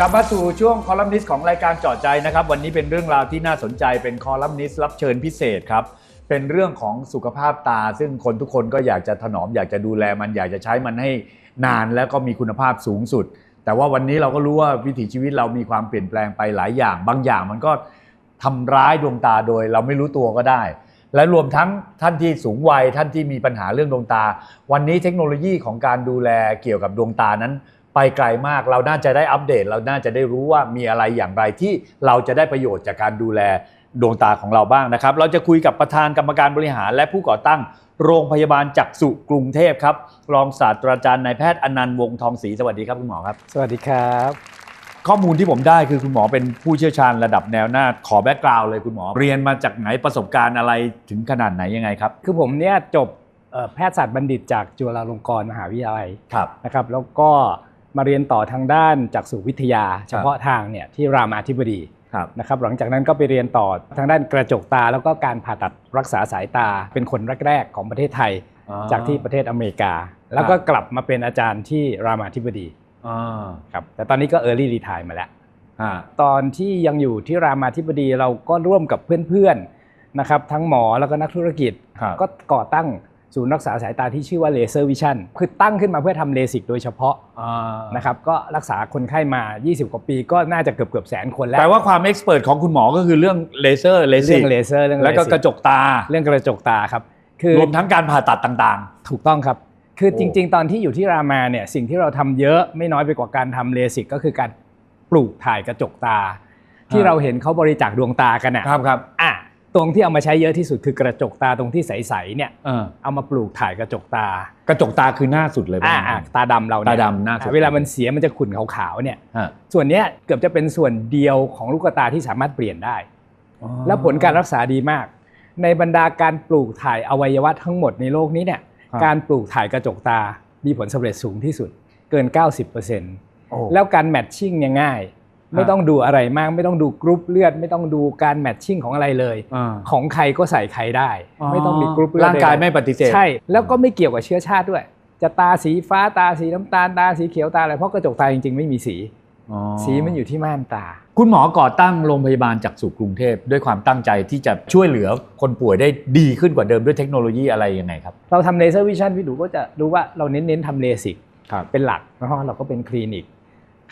กลับมาสู่ช่วงคอลัมนิสต์ของรายการจาะใจนะครับ วันนี้เป็นเรื่องราวที่น่าสนใจเป็นคอลัมนิสต์รับเชิญพิเศษครับ เป็นเรื่องของสุขภาพตา ซึ่งคนทุกคนก็อยากจะถนอม อยากจะดูแลมันอยากจะใช้มันให้นานแล้วก็มีคุณภาพสูงสุด แต่ว่าวันนี้เราก็รู้ว่าวิถีชีวิตเรามีความเปลี่ยนแปลงไปหลายอย่าง บางอย่างมันก็ทำร้ายดวงตาโดย เราไม่รู้ตัวก็ได้ และรวมทั้งท่านที่สูงวัยท่านที่มีปัญหาเรื่องดวงตา วันนี้เทคโนโลยีของการดูแลเกี่ยวกับดวงตานั้น ไปไกลมากเราน่าจะได้อัปเดต เราน่าจะได้รู้ว่ามีอะไรอย่างไรที่เราจะได้ประโยชน์จากการดูแลดวงตาของเราบ้างนะครับ เราจะคุยกับประธานกรรมการบริหาร และผู้ก่อตั้งโรงพยาบาลจักษุกรุงเทพครับ รองศาสตราจารย์นายแพทย์อนันต์วงศ์ทองศรีสวัสดีครับคุณหมอครับ สวัสดีครับ ข้อมูลที่ผมได้คือคุณหมอเป็นผู้เชี่ยวชาญระดับแนวหน้าขอแบ็กกราวด์เลยคุณหมอ เรียนมาจากไหนประสบการณ์อะไรถึงขนาดไหนยังไงครับ คือผมเนี่ยจบเอ่อแพทยศาสตร์บัณฑิตจากจุฬาลงกรณ์มหาวิทยาลัยครับนะครับ แล้วก็ มาเรียนต่อทางด้านจากสุวิทยา เฉพาะทางเนี่ยที่รามาธิบดีครับนะครับหลังจากนั้นก็ไปเรียนต่อทางด้านกระจกตา แล้วก็การผ่าตัดรักษาสายตาเป็นคนแรก ๆ ของประเทศไทยจากที่ประเทศอเมริกา แล้วก็กลับมาเป็นอาจารย์ที่รามาธิบดีอ่าครับแต่ตอนนี้ก็ Early Retire มาแล้วอ่าตอนที่ยังอยู่ที่รามาธิบดีเราก็ร่วมกับเพื่อนๆนะครับทั้งหมอแล้วก็นักธุรกิจครับก็ก่อตั้ง ศูนย์รักษาสายตาที่ชื่อว่าเลเซอร์วิชั่นคือตั้งขึ้นมาเพื่อทำเลสิกโดยเฉพาะอ่านะครับก็รักษาคนไข้มา 20 กว่าปีก็น่าจะเกือบเกือบแสนคนแล้วแปลว่าความเอ็กซ์เพรสของคุณหมอก็คือเรื่องเลเซอร์เลเรื่สิอกงเลเซอร์เรื่องแล้วก็กระจกตาเรื่องกระจกตาครับคือรวมทั้งการผ่าตัดต่างถูกต้องครับ คือโอ้จริง ๆ ตอนที่อยู่ที่รามาเนี่ยสิ่งที่เราทำเยอะไม่น้อยไปกว่าการทำเลสิกก็คือการปลูกถ่ายกระจกตา ที่เราเห็นเขาบริจาคดวงตากันอะๆครับครับอะ ตรงที่เอามาใช้เยอะที่สุดคือกระจกตาตรงที่ใสๆเนี่ยเออเอามาปลูกถ่ายกระจกตา กระจกตาคือหน้าสุดเลยอ่าป่ะอ่าตาดำเราเนี่ยตาดำหน้าสุดอะเวลามันเสียมันจะขุ่นขาวๆเนี่ย ฮะส่วนเนี้ยเกือบจะเป็นส่วนเดียวของลูกตาที่สามารถเปลี่ยนได้แล้วผลการรักษาดีมาก ในบรรดาการปลูกถ่ายอวัยวะทั้งหมดในโลกนี้เนี่ยครับการปลูกถ่ายกระจกตามีผลสำเร็จสูงที่สุดเกิน 90%โอ้แล้วการแมทชิ่งเนี่ยง่าย ไม่ต้องดูอะไรมาก ไม่ต้องดูกรุ๊ปเลือด ไม่ต้องดูการแมทชิ่งของอะไรเลยอ่าของใครก็ใส่ใครได้อ๋อไม่ต้องมีกรุ๊ปเลือดร่างกายใดๆไม่ปฏิเสธใช่ แล้วก็ไม่เกี่ยวกับเชื้อชาติด้วย จะตาสีฟ้าตาสีน้ำตาลตาสีเขียวตาอะไรเพราะกระจกตาจริงๆ ไม่มีสีอ๋อสีมันอยู่ที่ม่านตา คุณหมอก่อตั้งโรงพยาบาลจักษุกรุงเทพด้วยความตั้งใจที่จะช่วยเหลือคนป่วยได้ดีขึ้นกว่าเดิมด้วยเทคโนโลยีอะไรยังไงครับ เราทำเลเซอร์วิชั่นพี่ดูก็จะรู้ว่าเราเน้นๆทำเลสิกครับเป็นหลักเพราะเราก็เป็นคลินิก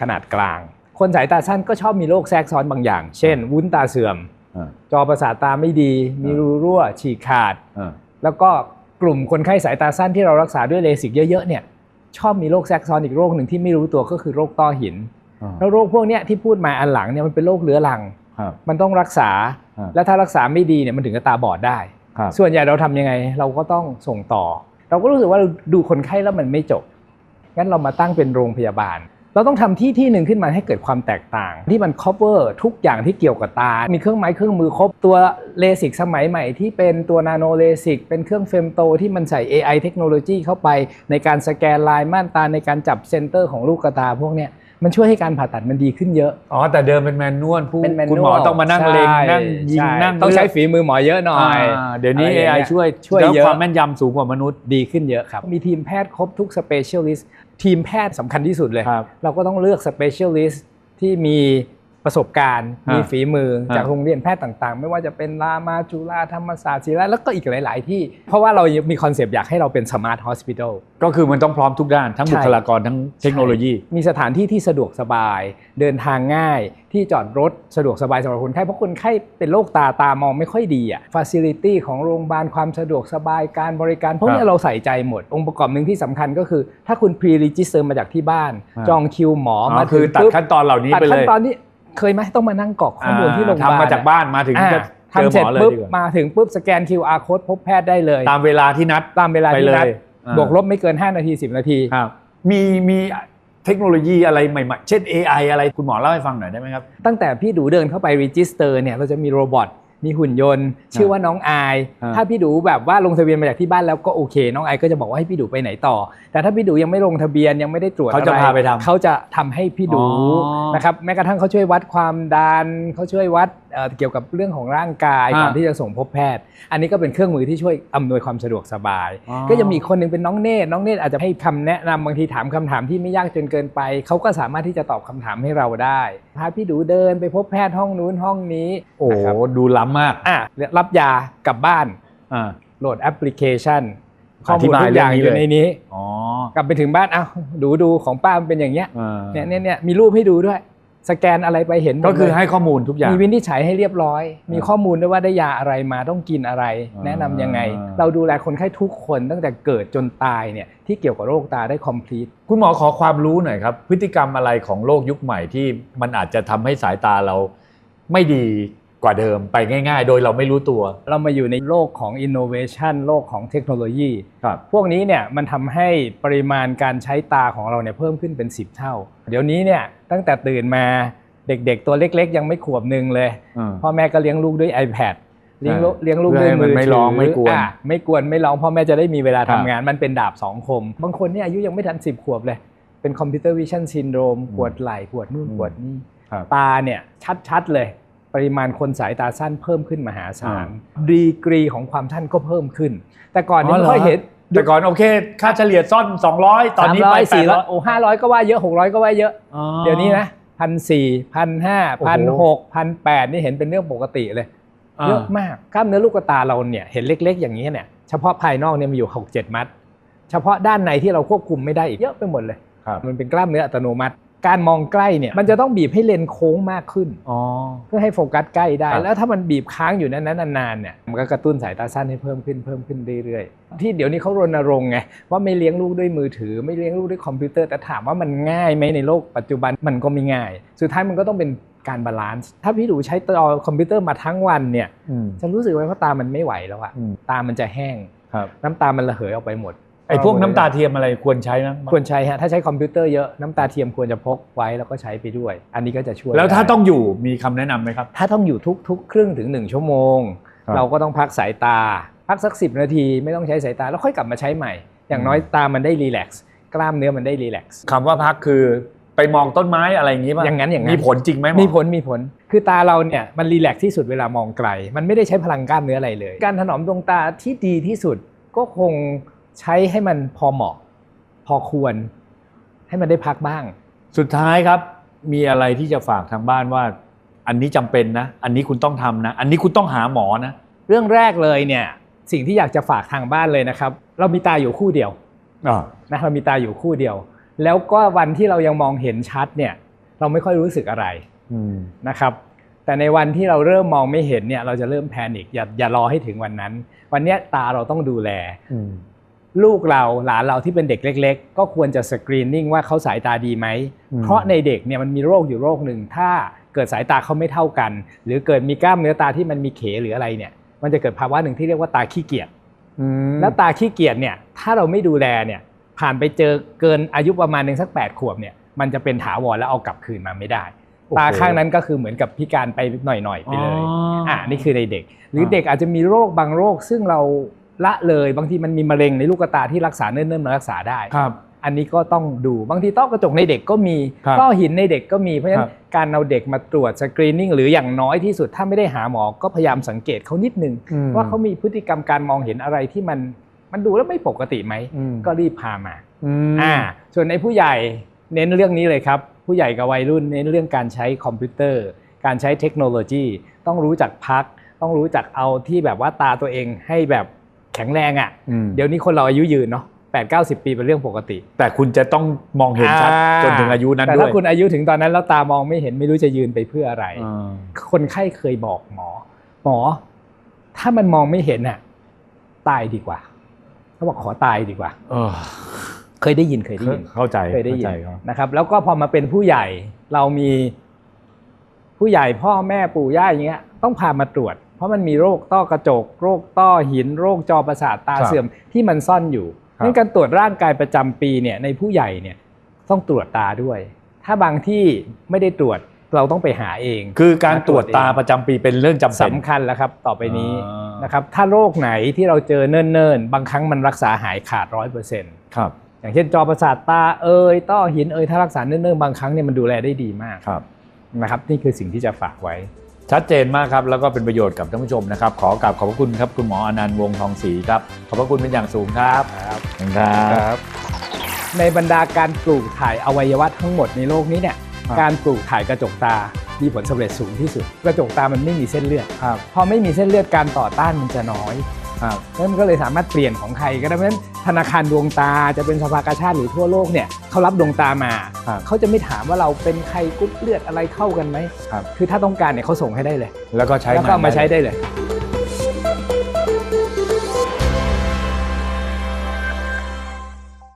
ขนาดกลาง คนสายตาสั้นก็ชอบมีโรคแทรกซ้อนบางอย่าง เช่น วุ้นตาเสื่อมอ่าจอประสาทตาไม่ดี มีรูรั่ว ฉีกขาดอ่าแล้วก็กลุ่มคนไข้สายตาสั้นที่เรารักษาด้วยเลสิกเยอะๆเนี่ยชอบมีโรคแทรกซ้อนอีกโรคหนึ่งที่ไม่รู้ตัวก็คือโรคต้อหินอ่าแล้วโรคพวกเนี้ยที่พูดมาอันหลังเนี่ยมันเป็นโรคเรื้อรังครับมันต้องรักษาครับและถ้ารักษาไม่ดีเนี่ยมันถึงจะตาบอดได้ครับส่วนใหญ่เราทำยังไงเราก็ต้องส่งต่อ เราก็รู้สึกว่าเราดูคนไข้แล้วมันไม่จบ งั้นเรามาตั้งเป็นโรงพยาบาล เราต้องทำที่ที่หนึ่งขึ้นมาให้เกิดความแตกต่าง ที่มัน cover ทุกอย่างที่เกี่ยวกับตา มีเครื่องไม้เครื่องมือครบตัวเลสิกสมัยใหม่ที่เป็นตัวนาโนเลสิกเป็นเครื่องเฟมโตที่มันใส่ AI เทคโนโลยีเข้าไป ในการสแกนลายม่านตาในการจับเซนเตอร์ของลูกตาพวกเนี้ยมันช่วยให้การผ่าตัดมันดีขึ้นเยอะ อ๋อ แต่เดิมเป็นแมนนวลผู้เป็น manual คุณหมอต้องมานั่งเล็งใช่นั่งยิงใช่นั่งต้องใช้เลืกฝีมือหมอเยอะหน่อยาเดี๋ยวนี้อะไรอย่าง AI เงี้ยช่วยช่วยแล้วเยอะความแม่นยำสูงกว่ามนุษย์ดีขึ้นเยอะครับ มีทีมแพทย์ครบทุก specialist ทีมแพทย์สำคัญที่สุดเลยครับเราก็ต้องเลือก specialist ที่มี ประสบการณ์ฮะมีฝีมือฮะจากโรงเรียนแพทย์ต่างๆ ไม่ว่าจะเป็นรามาจุฬาธรรมศาสตร์ศิริราชแล้วก็อีกหลาย ๆ ที่ เพราะว่าเรามีคอนเซปต์อยากให้เราเป็น smart hospital ก็คือมันต้องพร้อมทุกด้าน ทั้งใช่บุคลากรทั้งเทคโนโลยี มีสถานที่ที่สะดวกสบาย เดินทางง่าย ที่จอดรถสะดวกสบายสำหรับคนไข้เพราะคนไข้เป็นโรคตาตามองไม่ค่อยดีอะฟ a ซิลิตี้ของโรงพยาบาลความสะดวกสบายการบริการพวกคนี้รับเราใส่ใจหมด องค์ประกอบหนึ่งที่สำคัญก็คือ ถ้าคุณพรีรีจิสเตอร์มาจากที่บ้านอ่าจองคิวหมออ๋อมาคือตัดปุ๊บขั้นตอนเหล่านี้ตัดไปเลขั้นยตอนนี้ เคยไหมต้องมานั่งกรอกข้อมูลที่โรงพยาบาลทำมาจากบ้านมาถึงอ่าก็เจอทำหเสร็จมอเลยปุ๊บดีกว่ามาถึงปุ๊บสแกน QR code พบแพทย์ได้เลย ตามเวลาที่นัดตามเวลาไปที่เลยนัดอ่าบวกลบไม่เกิน 5 นาที 10 นาทีครับมีมีเทคโนโลยีอะไรใหม่ๆ เช่น AI อะไรคุณหมอเล่าให้ฟังหน่อยได้ไหมครับ ตั้งแต่พี่ดูเดินเข้าไปรีจิสเตอร์เนี่ยเราจะมีโรบอท มีหุ่นยนต์ ชื่อว่าน้องอายอ่าถ้าพี่ดูแบบว่าลงทะเบียนมาจากที่บ้านแล้วก็โอเค น้องอายก็จะบอกว่าให้พี่ดูไปไหนต่อ แต่ถ้าพี่ดูยังไม่ลงทะเบียนยังไม่ได้ตรวจเขาจะอรพาไปทำเขาจะทำให้พี่ดูอ๋อนะครับแม้กระทั่งเขาช่วยวัดความดันเขาช่วยวัด เอ่อเกี่ยวกับเรื่องของร่างกายอ่าก่อนที่จะส่งพบแพทย์ อันนี้ก็เป็นเครื่องมือที่ช่วยอำนวยความสะดวกสบายอ๋อก็จะมีอีกคนหนึ่งเป็นน้องเนตรน้องเนตรอาจจะให้คำแนะนำบางทีถามคำถามที่ไม่ยากจนเกินไป เขาก็สามารถที่จะตอบคำถามให้เราได้พาพี่ดูเดินไปพบแพทย์ห้องนู้นห้องนี้ โอ้นะครับดูล้ำมากอะรับยากลับบ้านอ่าโหลดแอปพลิเคชันข้ออธิมูลบายทุกอย่างเรื่องนี้อยู่เลยในนี้อ๋อกลับไปถึงบ้านเอ้าดูดูของป้ามันเป็นอย่างเงี้ยอ่าเนี่ยเนี่ยเนี่ยมีรูปให้ดูด้วย สแกนอะไรไปเห็นมดก็คือเลยให้ข้อมูลทุกอย่าง มีวินิจฉัยให้เรียบร้อย มีอ่าข้อมูลด้วยว่าได้ยาอะไรมาต้องกินอะไรอ่าแนะนำยังไง เราดูแลคนไข้ทุกคนตั้งแต่เกิดจนตายเนี่ยที่เกี่ยวกับโรคตาได้ complete คุณหมอขอความรู้หน่อยครับ พฤติกรรมอะไรของโลกยุคใหม่ที่มันอาจจะทำให้สายตาเราไม่ดี กว่าเดิมไปง่าย ๆ โดยเราไม่รู้ตัว เรามาอยู่ในโลกของ innovation โลกของเทคโนโลยี ครับพวกนี้เนี่ยมันทำให้ปริมาณการใช้ตาของเราเนี่ยเพิ่มขึ้นเป็น 10 เท่า เดี๋ยวนี้เนี่ยตั้งแต่ตื่นมาเด็กๆ ตัวเล็กๆ ยังไม่ขวบหนึ่งเลยพ่อแม่ก็เลี้ยงลูกด้วย iPad เลี้ยงลูกใช่เลี้ยงลูกเพื่ด้อวยให้มันมือไม่ถืร้องไม่กวนะไม่กวนไม่ร้องพ่อแม่จะได้มีเวลาครัทำบงานมันเป็นดาบสองคม บางคนเนี่ยอายุยังไม่ทัน10ขวบเลย เป็นคอมพิวเตอร์วิชั่นซินโดรมอืมปวดไหล่ปวดนู่นอืมปวดนี่ครับ ตาเนี่ยชัดๆเลย ปริมาณคนสายตาสั้นเพิ่มขึ้นมหาศาลอ่ดีกรีของความสั้นก็เพิ่มขึ้น แต่ก่อนนี้อ๋อเหรอไม่ค่อยเห็นแต่ก่อนโอเค ค่าเฉลี่ยซ่อน 200 ตอนนี้ไป300 400 800โอ้ห้าร้อยก็ว่าเยอะหกร้อยก็ว่าเยอะอ๋อเดี๋ยวนี้นะพันสี่พันห้าโอ้พันโหหกพันแปดนี่เห็นเป็นเรื่องปกติเลยอ่าเยอะมากกล้ามเนื้อลูกตาเราเนี่ยเห็นเล็ก ๆ อย่างนี้เนี่ยเฉพาะภายนอกเนี่ยมีอยู่หกเจ็ดมัด เฉพาะด้านในที่เราควบคุมไม่ได้อีกเยอะไปหมดเลยครับมันเป็นกล้ามเนื้ออัตโนมัติ การมองใกล้เนี่ยมันจะต้องบีบให้เลนส์โค้งมากขึ้นอ๋อเพื่อให้โฟกัสใกล้ได้ครับแล้วถ้ามันบีบค้างอยู่นั้นๆนานๆเนี่ยมันก็กระตุ้นสายตาสั้นให้เพิ่มขึ้นเพิ่มขึ้นเรื่อยๆ ที่เดี๋ยวนี้เขารณรงค์ไงว่าไม่เลี้ยงลูกด้วยมือถือ ไม่เลี้ยงลูกด้วยคอมพิวเตอร์แต่ถามว่ามันง่ายไหมในโลกปัจจุบันมันก็ไม่ง่าย สุดท้ายมันก็ต้องเป็นการบาลานซ์ถ้าพี่ดูใช้ตัวคอมพิวเตอร์มาทั้งวันเนี่ยอืมจะรู้สึกว่าตามันไม่ไหวแล้วอะอืมตามันจะแห้งครับน้ำตามันระเหยออกไปหมด ไอ้พวกน้ำตาเทียมอะไรควรใช้ไหมควรใช้ฮะถ้าใช้คอมพิวเตอร์เยอะน้ำตาเทียมควรจะพกไว้แล้วก็ใช้ไปด้วย อันนี้ก็จะช่วย แล้วถ้าได้ต้องอยู่มีคำแนะนำไหมครับ ถ้าต้องอยู่ทุกทุกครึ่งถึง1ชั่วโมงครับเราก็ต้องพักสายตา พักสัก10นาทีไม่ต้องใช้สายตาแล้วค่อยกลับมาใช้ใหม่ อย่างน้อยตามันได้รีแลกซ์กล้ามเนื้อมันได้รีแลกซ์คำว่าพักคือไปมองต้นไม้อะไรอย่างนี้ป่ะอย่างนั้นอย่างนั้นมีผลจริงไหมหอมีผลมีผล คือตาเราเนี่ยมันรีแลกซ์ที่สุดเวลามองไกล มันไม่ได้ใช้พลังกล้ามเนื้ออะไรเลย การถนอมดวงตาที่ดีที่สุดก็คง ใช้ให้มันพอเหมาะ พอควร ให้มันได้พักบ้าง สุดท้ายครับ มีอะไรที่จะฝากทางบ้านว่า อันนี้จำเป็นนะ อันนี้คุณต้องทำนะ อันนี้คุณต้องหาหมอนะ เรื่องแรกเลยเนี่ย สิ่งที่อยากจะฝากทางบ้านเลยนะครับ เรามีตาอยู่คู่เดียวอ่านะเรามีตาอยู่คู่เดียว แล้วก็วันที่เรายังมองเห็นชัดเนี่ย เราไม่ค่อยรู้สึกอะไรอืมนะครับแต่ในวันที่เราเริ่มมองไม่เห็นเนี่ยเราจะเริ่มแพนิคอย่าอย่ารอให้ถึงวันนั้น วันเนี้ยตาเราต้องดูแลอืม ลูกเราหลานเราที่เป็นเด็กเล็ก ๆ ก็ควรจะสกรีนนิ่งว่าเขาสายตาดีไหมอืมเพราะในเด็กเนี่ยมันมีโรคอยู่โรคหนึ่ง ถ้าเกิดสายตาเขาไม่เท่ากัน หรือเกิดมีกล้ามเนื้อตาที่มันมีเขหรืออะไรเนี่ย มันจะเกิดภาวะหนึ่งที่เรียกว่าตาขี้เกียจอืมแล้วตาขี้เกียจเนี่ยถ้าเราไม่ดูแลเนี่ยผ่านไปเจอเกินอายุประมาณหนึ่งสัก 8 ขวบเนี่ยมันจะเป็นถาวรแล้วเอากลับคืนมาไม่ได้ ตาข้างนั้นก็คือเหมือนกับพิการไปหน่อยๆไปเลยอ๋ออ่อ่านี่คือในเด็ก หรืออ่าเด็กอาจจะมีโรคบางโรคซึ่งเรา ละเลยบางทีมันมีมะเร็งในลูกตาที่รักษาเนิ่นๆมารักษาได้ครับ อันนี้ก็ต้องดูบางทีต้อกระจกในเด็กก็มีครับต้อหินในเด็กก็มีเพราะฉะนั้ครันบการเอาเด็กมาตรวจสกรีนนิ่งหรืออย่างน้อยที่สุดถ้าไม่ได้หาหมอก็พยายามสังเกตเขานิดนึงอืมว่าเขามีพฤติกรรมการมองเห็นอะไรที่มันมันดูแล้วไม่ปกติไหมอืมก็รีบพามาอืมอ่า ส่วนในผู้ใหญ่เน้นเรื่องนี้เลยครับ ผู้ใหญ่กับวัยรุ่นเน้นเรื่องการใช้คอมพิวเตอร์ การใช้เทคโนโลยี ต้องรู้จักพัก ต้องรู้จักเอาที่แบบว่าตาตัวเองให้แบบ แข็งแรงอะอืมเดี๋ยวนี้คนเราอายุยืนเนาะแปดเก้าสิบปีเป็นเรื่องปกติ แต่คุณจะต้องมองเห็นชัดอ่าจนถึงอายุนั้นแต่ด้วถ้ายคุณอายุถึงตอนนั้นแล้วตามองไม่เห็นไม่รู้จะยืนไปเพื่ออะไรอ่าคนไข้เคยบอกหมอ หมอ ถ้ามันมองไม่เห็นน่ะ ตายดีกว่าเขาบอกขอตายดีกว่าเออเคยได้ยินเคยได้ยินเข้าใจเคยได้ยินข้าใจครับนะครับ แล้วก็พอมาเป็นผู้ใหญ่เรามีผู้ใหญ่พ่อแม่ปู่ย่าอย่างเงี้ย ต้องพามาตรวจ เพราะมันมีโรคต้อกระจก โรคต้อหิน โรคจอประสาทตาครับเสื่อมที่มันซ่อนอยู่ครับงั้นการตรวจร่างกายประจำปีเนี่ยในผู้ใหญ่เนี่ยต้องตรวจตาด้วย ถ้าบางที่ไม่ได้ตรวจเราต้องไปหาเอง คือการตรวจตาเองประจำปีเป็นเรื่องจำเป็นสำคัญแล้วครับ ต่อไปนี้อ่านนะครับ ถ้าโรคไหนที่เราเจอเนิ่นๆ บางครั้งมันรักษาหายขาดร้อยเปอร์เซ็นต์ครับ อย่างเช่นจอประสาทตาเอ่ยต้อหินเอ่ยถ้ารักษาเนิ่นๆ บางครั้งเนี่ยมันดูแลได้ดีมากครับนะครับ นี่คือสิ่งที่จะฝากไว้ ชัดเจนมากครับ แล้วก็เป็นประโยชน์กับท่านผู้ชมนะครับ ขอกราบขอบพระคุณครับ คุณหมออนันต์วงศ์ทองศรีครับ ขอบพระคุณเป็นอย่างสูงครับครับขอบคุณครับ ในบรรดาการปลูกถ่ายอวัยวะทั้งหมดในโลกนี้เนี่ยครับการปลูกถ่ายกระจกตา มีผลสำเร็จสูงที่สุด กระจกตามันไม่มีเส้นเลือดครับพอไม่มีเส้นเลือดการต่อต้านมันจะน้อยครับ นั่นก็เลยสามารถเปลี่ยนของใครก็ได้เพราะฉะนั้นธนาคารดวงตาจะเป็นสภากาชาติหรือทั่วโลกเนี่ยเขารับดวงตามาครับเขาจะไม่ถามว่าเราเป็นใครกรุ๊ปเลือดอะไรเข้ากันไหมครับคือถ้าต้องการเนี่ยเขาส่งให้ได้เลย แล้วก็ใช้แล้วก็เอามาใช้ได้ได้เลย